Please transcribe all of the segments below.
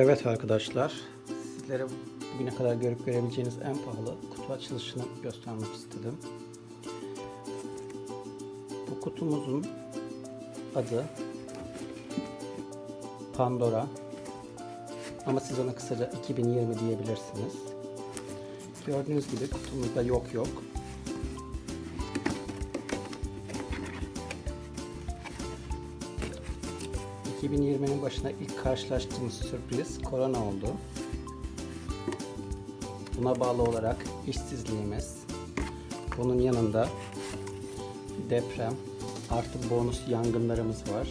Evet arkadaşlar, sizlere bugüne kadar görüp görebileceğiniz en pahalı kutu açılışını göstermek istedim. Bu kutumuzun adı Pandora. Ama siz ona kısaca 2020 diyebilirsiniz. Gördüğünüz gibi kutumuzda yok yok. ...2020'nin başına ilk karşılaştığımız sürpriz korona oldu. Buna bağlı olarak işsizliğimiz, bunun yanında deprem artı bonus yangınlarımız var.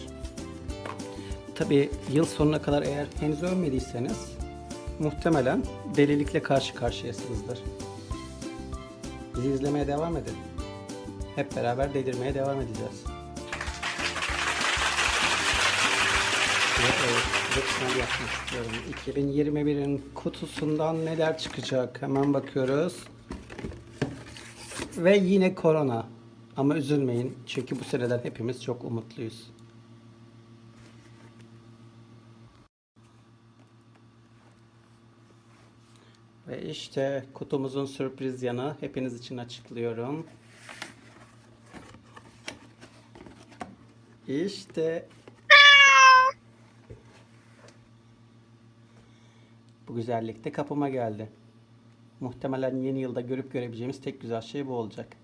Tabi yıl sonuna kadar eğer henüz ölmediyseniz muhtemelen delilikle karşı karşıyasınızdır. Bizi izlemeye devam edin. Hep beraber delirmeye devam edeceğiz. Evet, lütfen yapmak istiyorum. 2021'in kutusundan neler çıkacak? Hemen bakıyoruz. Ve yine korona. Ama üzülmeyin çünkü bu seneden hepimiz çok umutluyuz. Ve işte kutumuzun sürpriz yanı hepiniz için açıklıyorum. İşte bu güzellik de kapıma geldi. Muhtemelen yeni yılda görüp görebileceğimiz tek güzel şey bu olacak.